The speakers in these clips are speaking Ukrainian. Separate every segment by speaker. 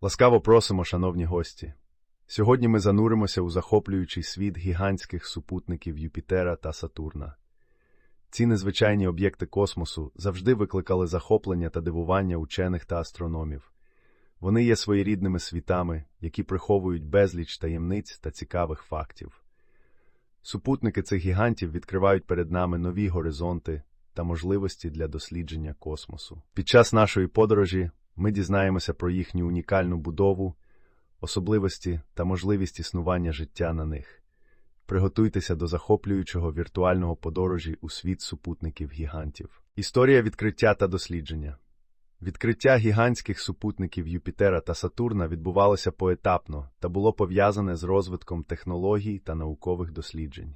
Speaker 1: Ласкаво просимо, шановні гості. Сьогодні ми зануримося у захоплюючий світ гігантських супутників Юпітера та Сатурна. Ці незвичайні об'єкти космосу завжди викликали захоплення та дивування учених та астрономів. Вони є своєрідними світами, які приховують безліч таємниць та цікавих фактів. Супутники цих гігантів відкривають перед нами нові горизонти та можливості для дослідження космосу. Під час нашої подорожі ми дізнаємося про їхню унікальну будову, особливості та можливість існування життя на них. Приготуйтеся до захоплюючого віртуального подорожі у світ супутників гігантів. Історія відкриття та дослідження. Відкриття гігантських супутників Юпітера та Сатурна відбувалося поетапно та було пов'язане з розвитком технологій та наукових досліджень.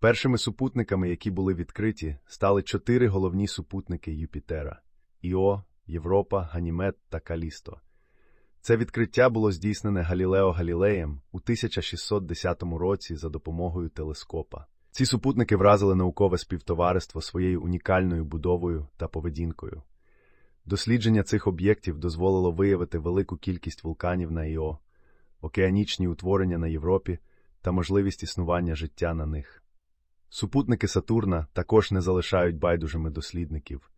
Speaker 1: Першими супутниками, які були відкриті, стали чотири головні супутники Юпітера Іо, Європа, Ганімед та Калісто. Це відкриття було здійснене Галілео Галілеєм у 1610 році за допомогою телескопа. Ці супутники вразили наукове співтовариство своєю унікальною будовою та поведінкою. Дослідження цих об'єктів дозволило виявити велику кількість вулканів на Іо, океанічні утворення на Європі та можливість існування життя на них. Супутники Сатурна також не залишають байдужими дослідників.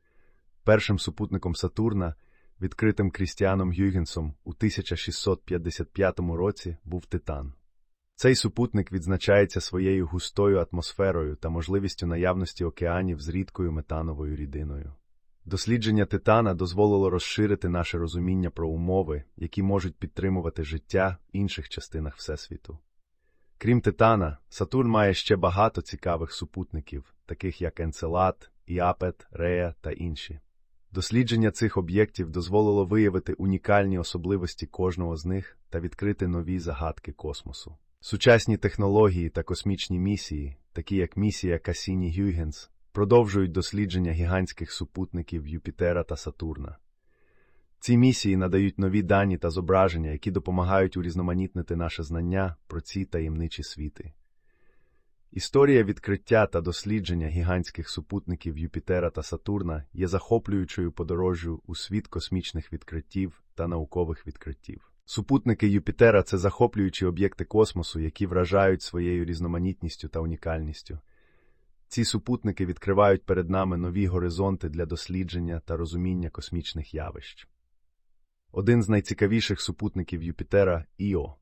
Speaker 1: Першим супутником Сатурна, відкритим Крістіаном Гюйгенсом у 1655 році, був Титан. Цей супутник відзначається своєю густою атмосферою та можливістю наявності океанів з рідкою метановою рідиною. Дослідження Титана дозволило розширити наше розуміння про умови, які можуть підтримувати життя в інших частинах Всесвіту. Крім Титана, Сатурн має ще багато цікавих супутників, таких як Енцелад, Іапет, Рея та інші. Дослідження цих об'єктів дозволило виявити унікальні особливості кожного з них та відкрити нові загадки космосу. Сучасні технології та космічні місії, такі як місія Касіні Гюйгенс, продовжують дослідження гігантських супутників Юпітера та Сатурна. Ці місії надають нові дані та зображення, які допомагають урізноманітнити наше знання про ці таємничі світи. Історія відкриття та дослідження гігантських супутників Юпітера та Сатурна є захоплюючою подорожжю у світ космічних відкриттів та наукових відкриттів. Супутники Юпітера це захоплюючі об'єкти космосу, які вражають своєю різноманітністю та унікальністю. Ці супутники відкривають перед нами нові горизонти для дослідження та розуміння космічних явищ. Один з найцікавіших супутників Юпітера Іо.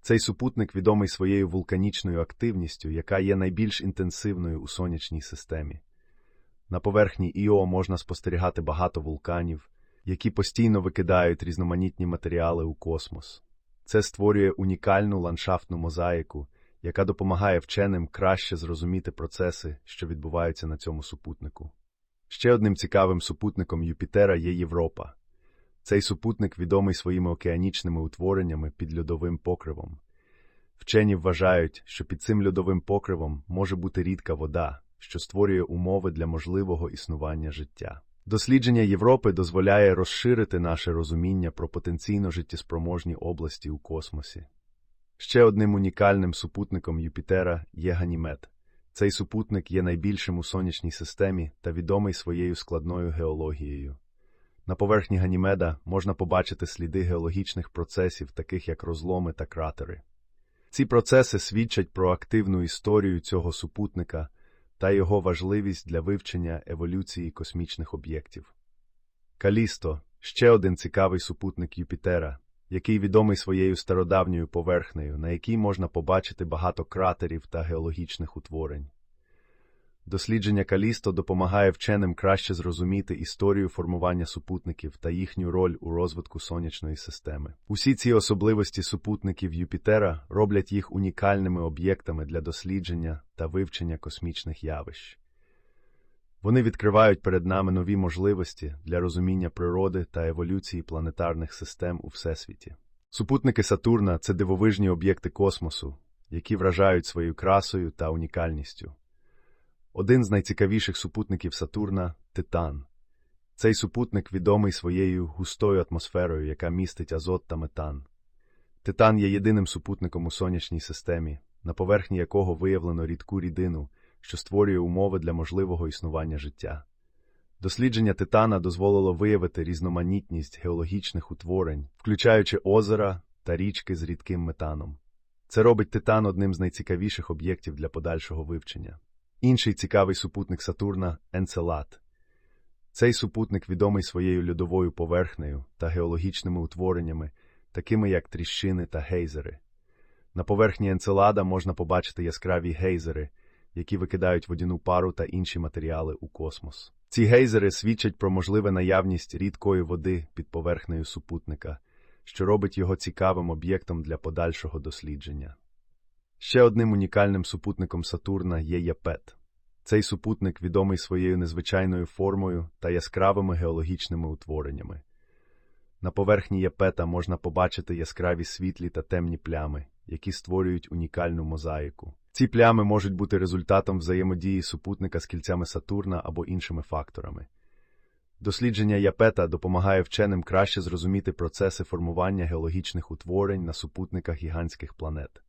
Speaker 1: Цей супутник відомий своєю вулканічною активністю, яка є найбільш інтенсивною у сонячній системі. На поверхні Іо можна спостерігати багато вулканів, які постійно викидають різноманітні матеріали у космос. Це створює унікальну ландшафтну мозаїку, яка допомагає вченим краще зрозуміти процеси, що відбуваються на цьому супутнику. Ще одним цікавим супутником Юпітера є Європа. Цей супутник відомий своїми океанічними утвореннями під льодовим покривом. Вчені вважають, що під цим льодовим покривом може бути рідка вода, що створює умови для можливого існування життя. Дослідження Європи дозволяє розширити наше розуміння про потенційно життєспроможні області у космосі. Ще одним унікальним супутником Юпітера є Ганімед. Цей супутник є найбільшим у сонячній системі та відомий своєю складною геологією. На поверхні Ганімеда можна побачити сліди геологічних процесів, таких як розломи та кратери. Ці процеси свідчать про активну історію цього супутника та його важливість для вивчення еволюції космічних об'єктів. Калісто ще один цікавий супутник Юпітера, який відомий своєю стародавньою поверхнею, на якій можна побачити багато кратерів та геологічних утворень. Дослідження Калісто допомагає вченим краще зрозуміти історію формування супутників та їхню роль у розвитку сонячної системи. Усі ці особливості супутників Юпітера роблять їх унікальними об'єктами для дослідження та вивчення космічних явищ. Вони відкривають перед нами нові можливості для розуміння природи та еволюції планетарних систем у Всесвіті. Супутники Сатурна це дивовижні об'єкти космосу, які вражають своєю красою та унікальністю. Один з найцікавіших супутників Сатурна Титан. Цей супутник відомий своєю густою атмосферою, яка містить азот та метан. Титан є єдиним супутником у сонячній системі, на поверхні якого виявлено рідку рідину, що створює умови для можливого існування життя. Дослідження Титана дозволило виявити різноманітність геологічних утворень, включаючи озера та річки з рідким метаном. Це робить Титан одним з найцікавіших об'єктів для подальшого вивчення. Інший цікавий супутник Сатурна Енцелад. Цей супутник відомий своєю льодовою поверхнею та геологічними утвореннями, такими як тріщини та гейзери. На поверхні Енцелада можна побачити яскраві гейзери, які викидають водяну пару та інші матеріали у космос. Ці гейзери свідчать про можливе наявність рідкої води під поверхнею супутника, що робить його цікавим об'єктом для подальшого дослідження. Ще одним унікальним супутником Сатурна є Япет. Цей супутник відомий своєю незвичайною формою та яскравими геологічними утвореннями. На поверхні Япета можна побачити яскраві світлі та темні плями, які створюють унікальну мозаїку. Ці плями можуть бути результатом взаємодії супутника з кільцями Сатурна або іншими факторами. Дослідження Япета допомагає вченим краще зрозуміти процеси формування геологічних утворень на супутниках гігантських планет.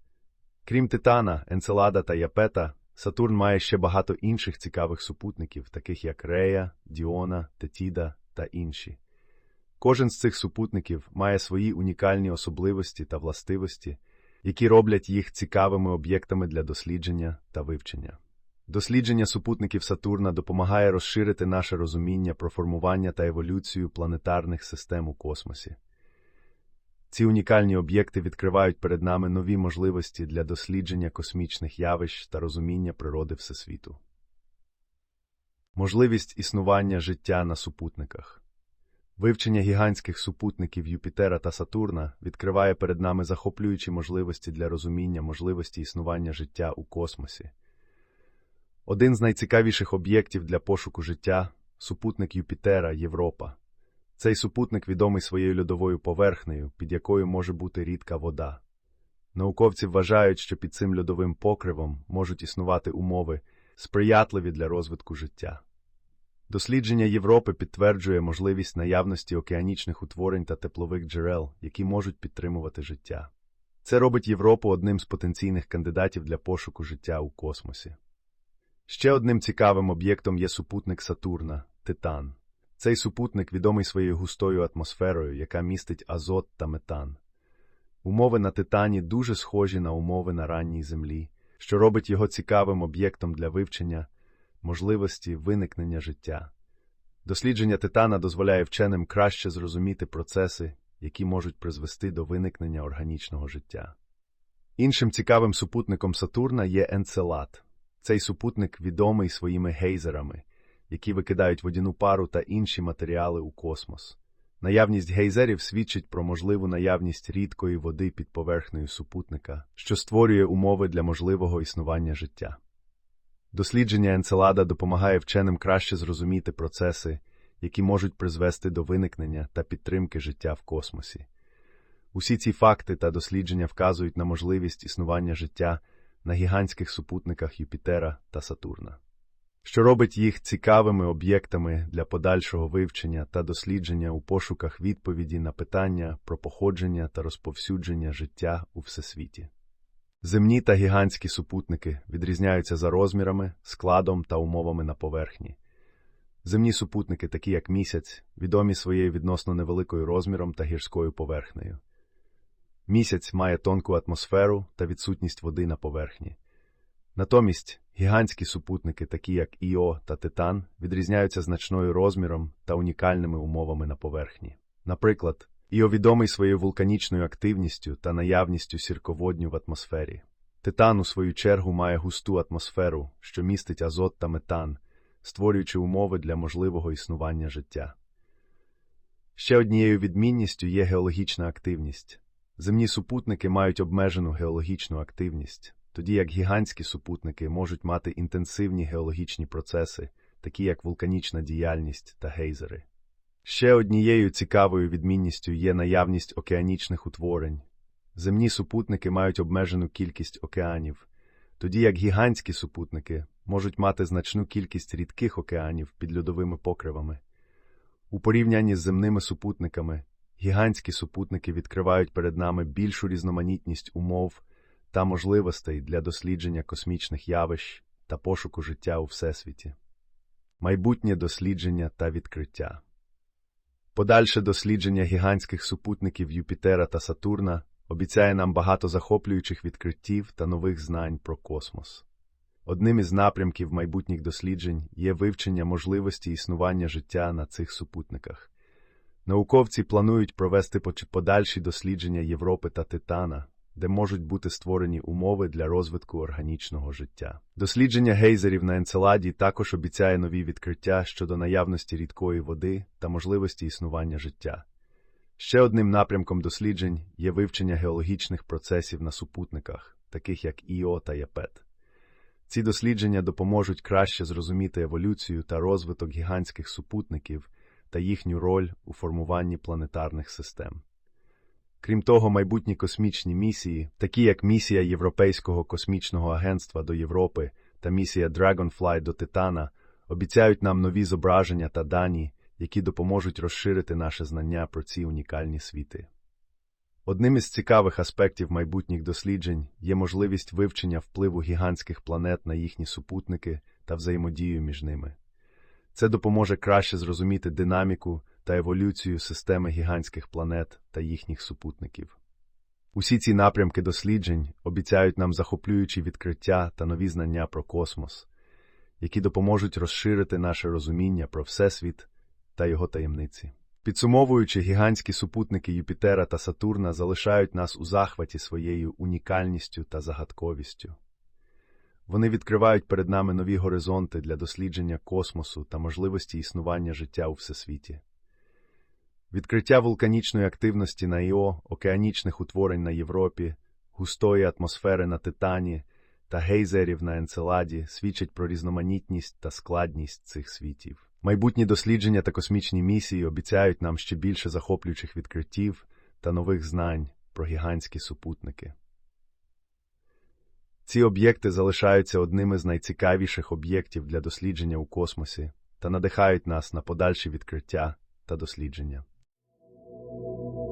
Speaker 1: Крім Титана, Енцелада та Япета, Сатурн має ще багато інших цікавих супутників, таких як Рея, Діона, Тетіда та інші. Кожен з цих супутників має свої унікальні особливості та властивості, які роблять їх цікавими об'єктами для дослідження та вивчення. Дослідження супутників Сатурна допомагає розширити наше розуміння про формування та еволюцію планетарних систем у космосі. Ці унікальні об'єкти відкривають перед нами нові можливості для дослідження космічних явищ та розуміння природи Всесвіту. Можливість існування життя на супутниках. Вивчення гігантських супутників Юпітера та Сатурна відкриває перед нами захоплюючі можливості для розуміння можливості існування життя у космосі. Один з найцікавіших об'єктів для пошуку життя супутник Юпітера Європа. Цей супутник відомий своєю льодовою поверхнею, під якою може бути рідка вода. Науковці вважають, що під цим льодовим покривом можуть існувати умови, сприятливі для розвитку життя. Дослідження Європи підтверджує можливість наявності океанічних утворень та теплових джерел, які можуть підтримувати життя. Це робить Європу одним з потенційних кандидатів для пошуку життя у космосі. Ще одним цікавим об'єктом є супутник Сатурна Титан. Цей супутник відомий своєю густою атмосферою, яка містить азот та метан. Умови на Титані дуже схожі на умови на ранній Землі, що робить його цікавим об'єктом для вивчення можливості виникнення життя. Дослідження Титана дозволяє вченим краще зрозуміти процеси, які можуть призвести до виникнення органічного життя. Іншим цікавим супутником Сатурна є Енцелад. Цей супутник відомий своїми гейзерами, які викидають водяну пару та інші матеріали у космос. Наявність гейзерів свідчить про можливу наявність рідкої води під поверхнею супутника, що створює умови для можливого існування життя. Дослідження Енцелада допомагає вченим краще зрозуміти процеси, які можуть призвести до виникнення та підтримки життя в космосі. Усі ці факти та дослідження вказують на можливість існування життя на гігантських супутниках Юпітера та Сатурна, що робить їх цікавими об'єктами для подальшого вивчення та дослідження у пошуках відповіді на питання про походження та розповсюдження життя у всесвіті. Земні та гігантські супутники відрізняються за розмірами, складом та умовами на поверхні. Земні супутники, такі як місяць, відомі своєю відносно невеликою розміром та гірською поверхнею. Місяць має тонку атмосферу та відсутність води на поверхні. Натомість гігантські супутники, такі як Іо та Титан, відрізняються значною розміром та унікальними умовами на поверхні. Наприклад, Іо відомий своєю вулканічною активністю та наявністю сірководню в атмосфері. Титан, у свою чергу, має густу атмосферу, що містить азот та метан, створюючи умови для можливого існування життя. Ще однією відмінністю є геологічна активність. Земні супутники мають обмежену геологічну активність, тоді як гігантські супутники можуть мати інтенсивні геологічні процеси, такі як вулканічна діяльність та гейзери. Ще однією цікавою відмінністю є наявність океанічних утворень. Земні супутники мають обмежену кількість океанів, тоді як гігантські супутники можуть мати значну кількість рідких океанів під льодовими покривами. У порівнянні з земними супутниками гігантські супутники відкривають перед нами більшу різноманітність умов та можливостей для дослідження космічних явищ та пошуку життя у Всесвіті. майбутнє дослідження та відкриття. Подальше дослідження гігантських супутників Юпітера та Сатурна обіцяє нам багато захоплюючих відкриттів та нових знань про космос. Одним із напрямків майбутніх досліджень є вивчення можливості існування життя на цих супутниках. Науковці планують провести подальші дослідження Європи та Титана, де можуть бути створені умови для розвитку органічного життя. Дослідження гейзерів на Енцеладі також обіцяє нові відкриття щодо наявності рідкої води та можливості існування життя. Ще одним напрямком досліджень є вивчення геологічних процесів на супутниках, таких як Іо та Япет. Ці дослідження допоможуть краще зрозуміти еволюцію та розвиток гігантських супутників та їхню роль у формуванні планетарних систем. Крім того, майбутні космічні місії, такі як місія Європейського космічного агентства до Європи та місія Dragonfly до Титана, обіцяють нам нові зображення та дані, які допоможуть розширити наше знання про ці унікальні світи. Одним із цікавих аспектів майбутніх досліджень є можливість вивчення впливу гігантських планет на їхні супутники та взаємодію між ними. Це допоможе краще зрозуміти динаміку та еволюцію системи гігантських планет та їхніх супутників. Усі ці напрямки досліджень обіцяють нам захоплюючі відкриття та нові знання про космос, які допоможуть розширити наше розуміння про Всесвіт та його таємниці. Підсумовуючи, гігантські супутники Юпітера та Сатурна залишають нас у захваті своєю унікальністю та загадковістю. Вони відкривають перед нами нові горизонти для дослідження космосу та можливості існування життя у всесвіті. Відкриття вулканічної активності на Іо, океанічних утворень на Європі, густої атмосфери на Титані та гейзерів на Енцеладі свідчать про різноманітність та складність цих світів. Майбутні дослідження та космічні місії обіцяють нам ще більше захоплюючих відкриттів та нових знань про гігантські супутники. Ці об'єкти залишаються одними з найцікавіших об'єктів для дослідження у космосі та надихають нас на подальші відкриття та дослідження. Thank you.